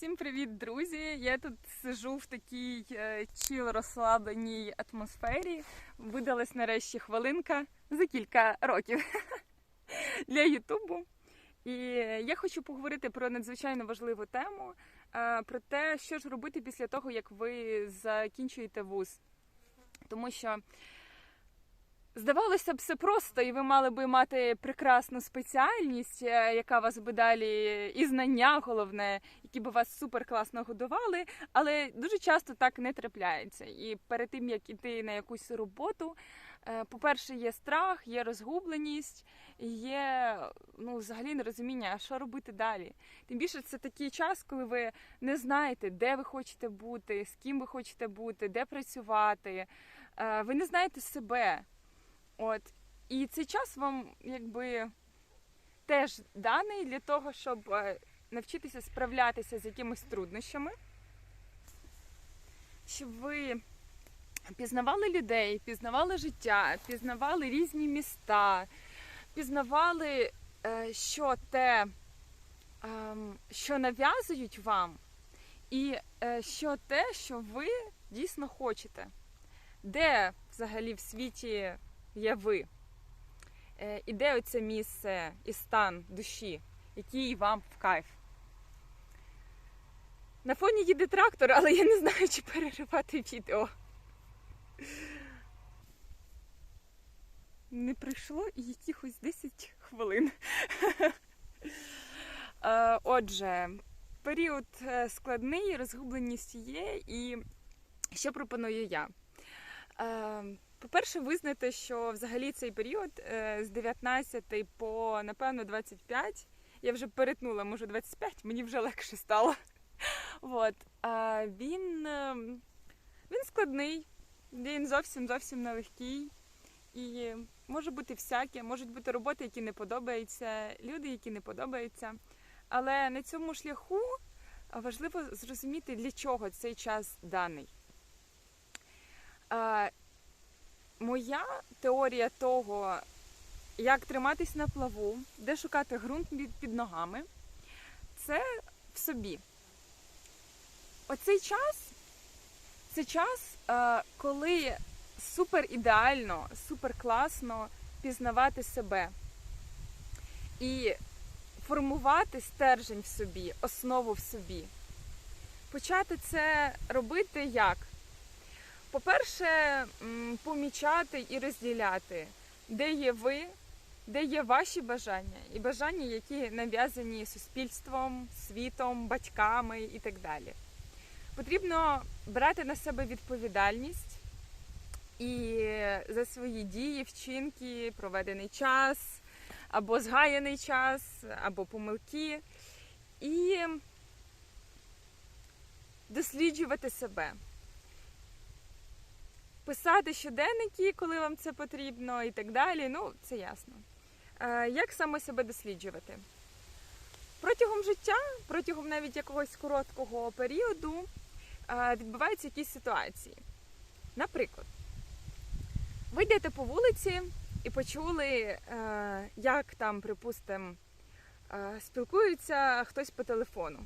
Всім привіт, друзі! Я тут сижу в такій е, чіл розслабленій атмосфері. Видалась нарешті хвилинка за кілька років для Ютубу. І я хочу поговорити про надзвичайно важливу тему, е, про те, що ж робити після того, як ви закінчуєте вуз. Тому що Здавалося б, все просто, і ви мали би мати прекрасну спеціальність, е, яка вас би далі і знання, головне, які би вас супер класно годували, але дуже часто так не трапляється. І перед тим як іти на якусь роботу, е, по-перше, є страх, є розгубленість, є ну, взагалі нерозуміння, а що робити далі. Тим більше це такий час, коли ви не знаєте, де ви хочете бути, з ким ви хочете бути, де працювати. Е, Ви не знаєте себе. От. І цей час вам якби теж даний для того, щоб е, навчитися справлятися з якимись труднощами, щоб ви пізнавали людей, пізнавали життя, пізнавали різні міста, пізнавали, е, що те, ем, що нав'язують вам, і е, що те, що ви дійсно хочете. Де взагалі в світі є ви. Е, І де оце місце і стан душі, який вам в кайф. На фоні їде трактор, але я не знаю, чи переривати відео. Не пройшло і якихось 10 хвилин. Е, Отже, період е, складний, розгубленість є, і що пропоную я? По-перше, визнати, що взагалі цей період е, з 19 по напевно 25, я вже перетнула, може 25, мені вже легше стало. От. А він, е, він складний, він зовсім зовсім нелегкий. І може бути всяке, можуть бути роботи, які не подобаються, люди, які не подобаються. Але на цьому шляху важливо зрозуміти, для чого цей час даний. Моя теорія того, як триматись на плаву, де шукати ґрунт під, під ногами, це в собі. Оцей час це час, е, коли супер ідеально, супер класно пізнавати себе і формувати стержень в собі, основу в собі. Почати це робити як? По-перше, помічати і розділяти, де є ви, де є ваші бажання, і бажання, які нав'язані суспільством, світом, батьками і так далі. Потрібно брати на себе відповідальність і за свої дії, вчинки, проведений час, або згаяний час, або помилки, і досліджувати себе писати щоденники, коли вам це потрібно, і так далі. Ну, це ясно. Е, Як саме себе досліджувати? Протягом життя, протягом навіть якогось короткого періоду е, відбуваються якісь ситуації. Наприклад, ви йдете по вулиці і почули, е, як там, припустимо, спілкується хтось по телефону,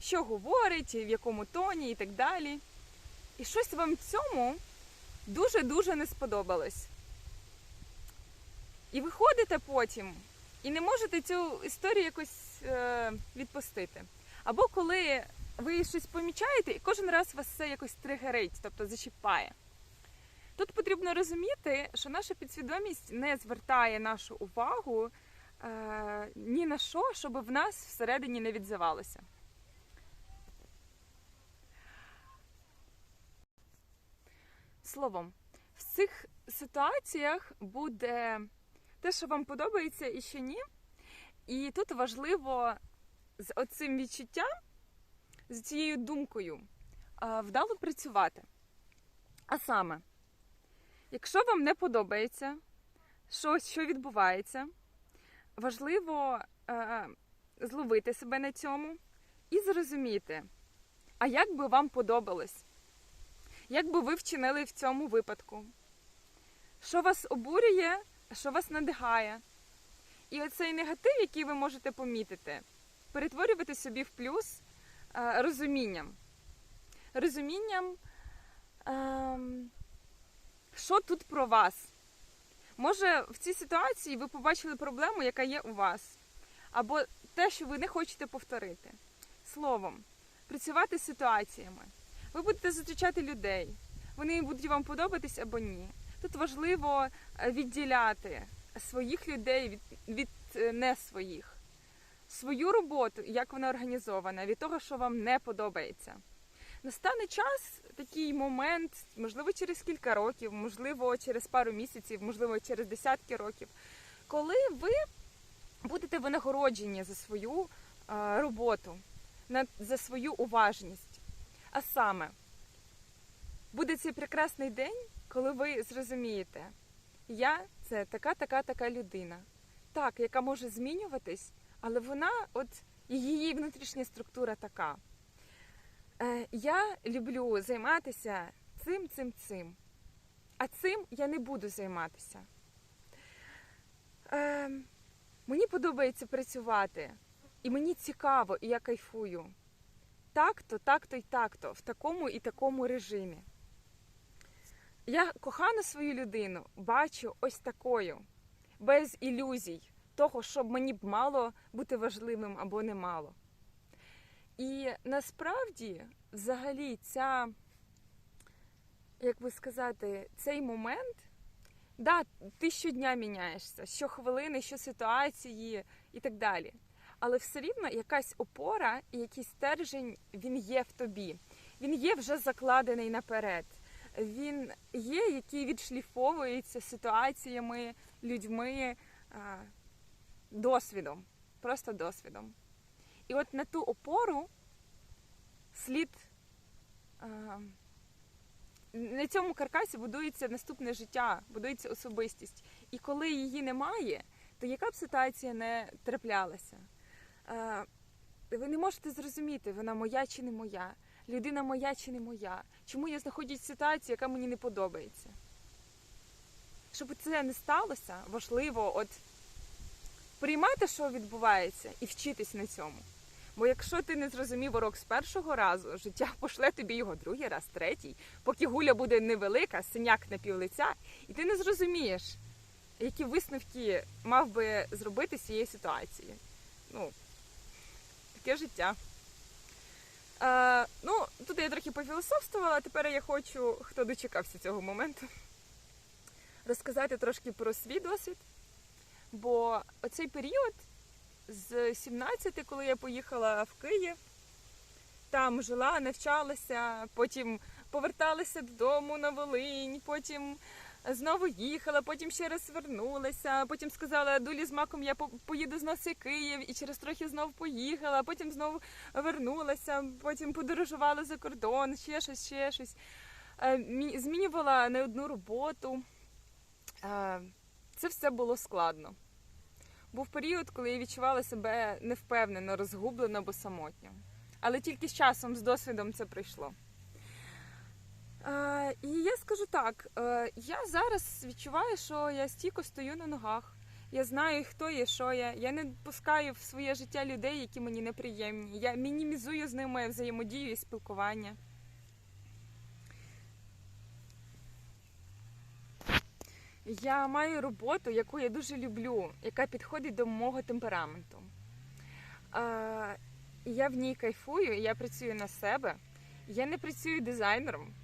що говорить, в якому тоні і так далі. І щось вам цьому дуже-дуже не сподобалось. І ви ходите потім і не можете цю історію якось е, відпустити. Або коли ви щось помічаєте, і кожен раз вас це якось тригерить, тобто зачіпає. Тут потрібно розуміти, що наша підсвідомість не звертає нашу увагу е, ні на що, щоб в нас всередині не відзивалося. Словом, в цих ситуаціях буде те, що вам подобається і що ні. І тут важливо з оцим відчуттям, з цією думкою вдало працювати. А саме, якщо вам не подобається щось, що відбувається, важливо е, зловити себе на цьому і зрозуміти, а як би вам подобалось. Як би ви вчинили в цьому випадку? Що вас обурює, що вас надихає? І оцей негатив, який ви можете помітити, перетворювати собі в плюс, е, розумінням. Розумінням, ем, що тут про вас. Може, в цій ситуації ви побачили проблему, яка є у вас, або те, що ви не хочете повторити. Словом, працювати з ситуаціями. Ви будете зустрічати людей, вони будуть вам подобатись або ні. Тут важливо е, відділяти своїх людей від, від е, не своїх, свою роботу, як вона організована, від того, що вам не подобається. Настане час, такий момент, можливо, через кілька років, можливо, через пару місяців, можливо, через десятки років, коли ви будете винагороджені за свою е, роботу, за свою уважність. А саме, буде цей прекрасний день, коли ви зрозумієте, я це така, така, така людина, так, яка може змінюватись, але вона, от її внутрішня структура така. Е, я люблю займатися цим, цим, цим. А цим я не буду займатися. Е, мені подобається працювати, і мені цікаво, і я кайфую. Так-то, так-то і так-то, в такому і такому режимі. Я кохану свою людину бачу ось такою, без ілюзій, того, щоб мені б мало бути важливим або не мало. І насправді, взагалі, ця, як би сказати, цей момент, да, ти щодня міняєшся, щохвилини, щоситуації і так далі. Але все рівно якась опора і якийсь стержень він є в тобі. Він є вже закладений наперед. Він є, який відшліфовується ситуаціями, людьми, досвідом, просто досвідом. І от на ту опору слід на цьому каркасі будується наступне життя, будується особистість. І коли її немає, то яка б ситуація не траплялася? А, ви не можете зрозуміти, вона моя чи не моя, людина моя чи не моя. Чому я знаходжусь в ситуації, яка мені не подобається? Щоб це не сталося, важливо от приймати, що відбувається, і вчитись на цьому. Бо якщо ти не зрозумів урок з першого разу, життя пошле тобі його другий раз, третій, поки гуля буде невелика, синяк на пів лиця, і ти не зрозумієш, які висновки мав би зробити з цієї ситуації. Ну, таке життя. Е, ну, тут я трохи пофілософствувала, а тепер я хочу, хто дочекався цього моменту, розказати трошки про свій досвід. Бо оцей період з 17, коли я поїхала в Київ, там жила, навчалася, потім поверталася додому на Волинь, потім знову їхала, потім ще раз вернулася, потім сказала дулі з маком, я по- поїду з нас в Київ, і через трохи знов поїхала, потім знову вернулася, потім подорожувала за кордон, ще щось, ще щось. Е, Змінювала не одну роботу. Е, Це все було складно. Був період, коли я відчувала себе невпевнено, розгублено або самотньо. Але тільки з часом, з досвідом це прийшло. І я скажу так: е, я зараз відчуваю, що я стійко стою на ногах. Я знаю, хто є, що я. Я не пускаю в своє життя людей, які мені неприємні. Я мінімізую з ними взаємодію і спілкування. Я маю роботу, яку я дуже люблю, яка підходить до мого темпераменту. Я в ній кайфую, я працюю на себе. Я не працюю дизайнером.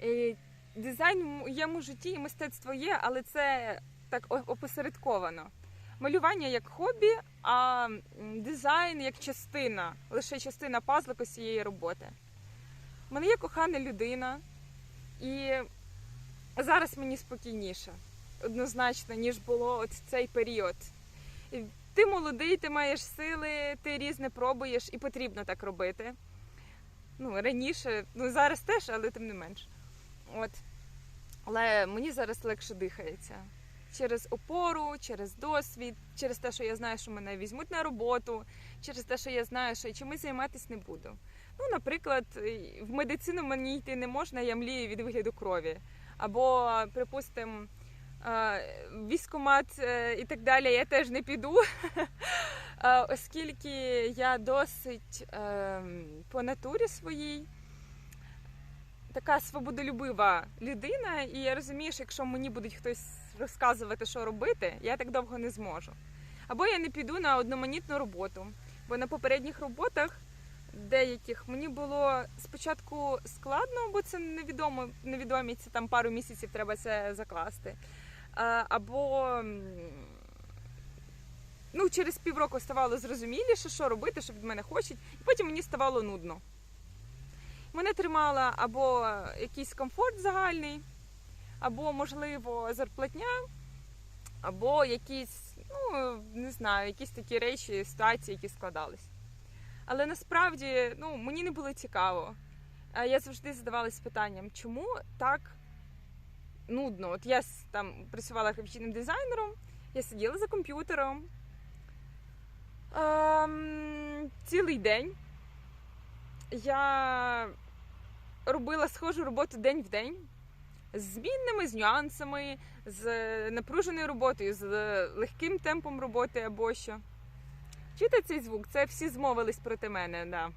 І дизайн в моєму житті і мистецтво є, але це так опосередковано. Малювання як хобі, а дизайн як частина, лише частина пазлика цієї роботи. У мене є кохана людина, і зараз мені спокійніше, однозначно, ніж було от цей період. Ти молодий, ти маєш сили, ти різне пробуєш, і потрібно так робити. Ну, раніше, ну зараз теж, але тим не менш. От. Але мені зараз легше дихається. Через опору, через досвід, через те, що я знаю, що мене візьмуть на роботу, через те, що я знаю, що я чимось займатися не буду. Ну, наприклад, в медицину мені йти не можна, я млію від вигляду крові. Або, припустимо, в військкомат е, і так далі я теж не піду, Е, оскільки я досить е, по натурі своїй така свободолюбива людина, і я розумію, що якщо мені буде хтось розказувати, що робити, я так довго не зможу. Або я не піду на одноманітну роботу, бо на попередніх роботах деяких мені було спочатку складно, бо це невідомо, невідомі це там пару місяців треба це закласти. Або ну, через півроку ставало зрозуміліше, що робити, що від мене хочуть, і потім мені ставало нудно. Мене тримала або якийсь комфорт загальний, або, можливо, зарплатня, або якісь, ну, не знаю, якісь такі речі, ситуації, які складались. Але насправді ну, мені не було цікаво. Я завжди задавалась питанням, чому так нудно? От я там працювала графічним дизайнером, я сиділа за комп'ютером ем, цілий день. Я робила схожу роботу день в день з змінними, з нюансами, з напруженою роботою, з легким темпом роботи або що. Чуєте цей звук? Це всі змовились проти мене, да.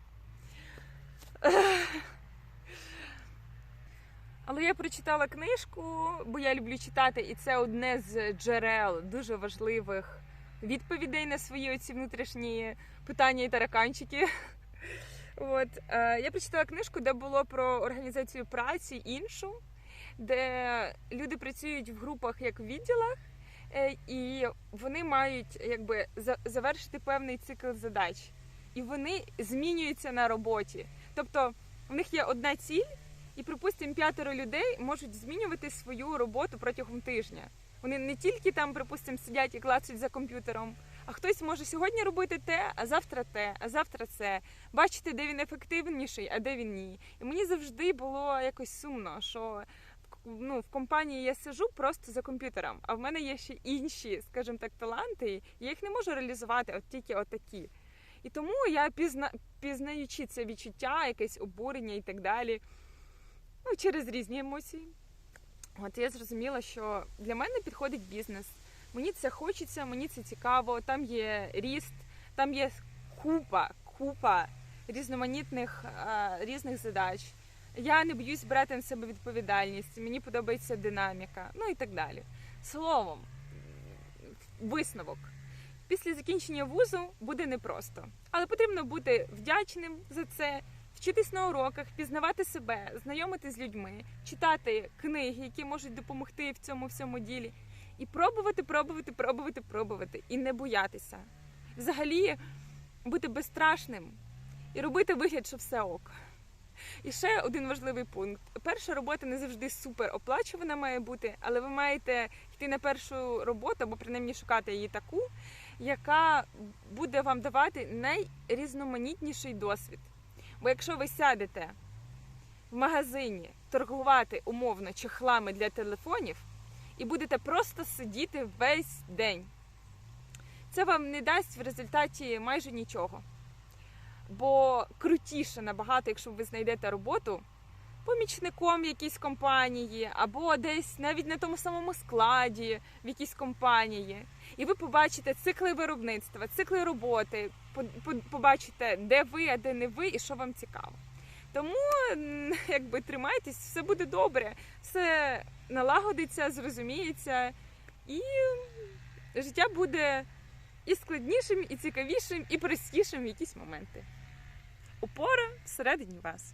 Але я прочитала книжку, бо я люблю читати, і це одне з джерел дуже важливих відповідей на свої оці внутрішні питання і тараканчики. От е, я прочитала книжку, де було про організацію праці іншу, де люди працюють в групах як в відділах, е, і вони мають якби завершити певний цикл задач, і вони змінюються на роботі. Тобто в них є одна ціль, і, припустимо, п'ятеро людей можуть змінювати свою роботу протягом тижня. Вони не тільки там, припустимо, сидять і клацають за комп'ютером, а хтось може сьогодні робити те, а завтра те, а завтра це. Бачити, де він ефективніший, а де він ні. І мені завжди було якось сумно, що ну, в компанії я сижу просто за комп'ютером, а в мене є ще інші, скажімо так, таланти, і я їх не можу реалізувати, от тільки отакі. І тому я пізна, пізнаючи це відчуття, якесь обурення і так далі, ну, через різні емоції. От я зрозуміла, що для мене підходить бізнес. Мені це хочеться, мені це цікаво. Там є ріст, там є купа, купа різноманітних а, різних задач. Я не боюсь брати на себе відповідальність, мені подобається динаміка, ну і так далі. Словом, висновок. Після закінчення вузу буде непросто, але потрібно бути вдячним за це, вчитись на уроках, пізнавати себе, знайомитись з людьми, читати книги, які можуть допомогти в цьому всьому ділі, і пробувати, пробувати, пробувати, пробувати, і не боятися. Взагалі бути безстрашним і робити вигляд, що все ок. І ще один важливий пункт: перша робота не завжди супер оплачувана має бути, але ви маєте йти на першу роботу, або принаймні шукати її таку, яка буде вам давати найрізноманітніший досвід. Бо якщо ви сядете в магазині торгувати умовно чехлами для телефонів і будете просто сидіти весь день, це вам не дасть в результаті майже нічого. Бо крутіше набагато, якщо ви знайдете роботу помічником якійсь компанії, або десь навіть на тому самому складі в якійсь компанії, і ви побачите цикли виробництва, цикли роботи, по- по- побачите, де ви, а де не ви, і що вам цікаво. Тому якби тримайтесь, все буде добре, все налагодиться, зрозуміється, і життя буде і складнішим, і цікавішим, і простішим в якісь моменти. Опора всередині вас.